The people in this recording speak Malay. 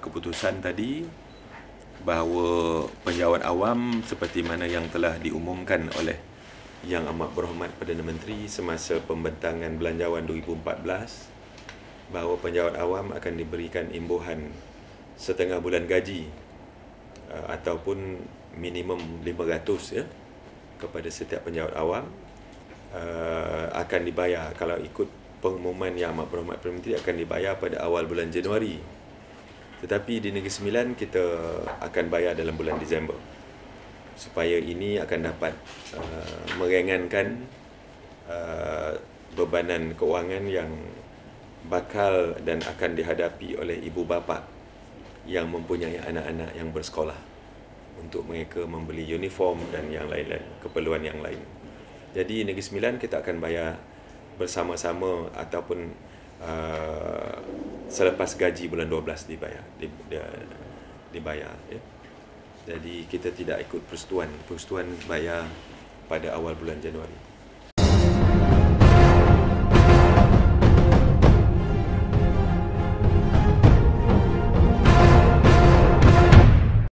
keputusan tadi bahawa penjawat awam seperti mana yang telah diumumkan oleh Yang Amat Berhormat Perdana Menteri semasa pembentangan Belanjawan 2014 bahawa penjawat awam akan diberikan imbuhan setengah bulan gaji uh, ataupun minimum 500 ya kepada setiap penjawat awam uh, akan dibayar. Kalau ikut pengumuman Yang Amat Berhormat Perdana Menteri akan dibayar pada awal bulan Januari tetapi di Negeri Sembilan kita akan bayar dalam bulan Disember supaya ini akan dapat uh, meringankan uh, bebanan keuangan yang bakal dan akan dihadapi oleh ibu bapa yang mempunyai anak-anak yang bersekolah untuk mereka membeli uniform dan yang lain-lain, keperluan yang lain. Jadi Negeri Sembilan kita akan bayar bersama-sama ataupun uh, selepas gaji bulan 12 dibayar dibayar ya. Jadi kita tidak ikut persetujuan, persetujuan bayar pada awal bulan Januari.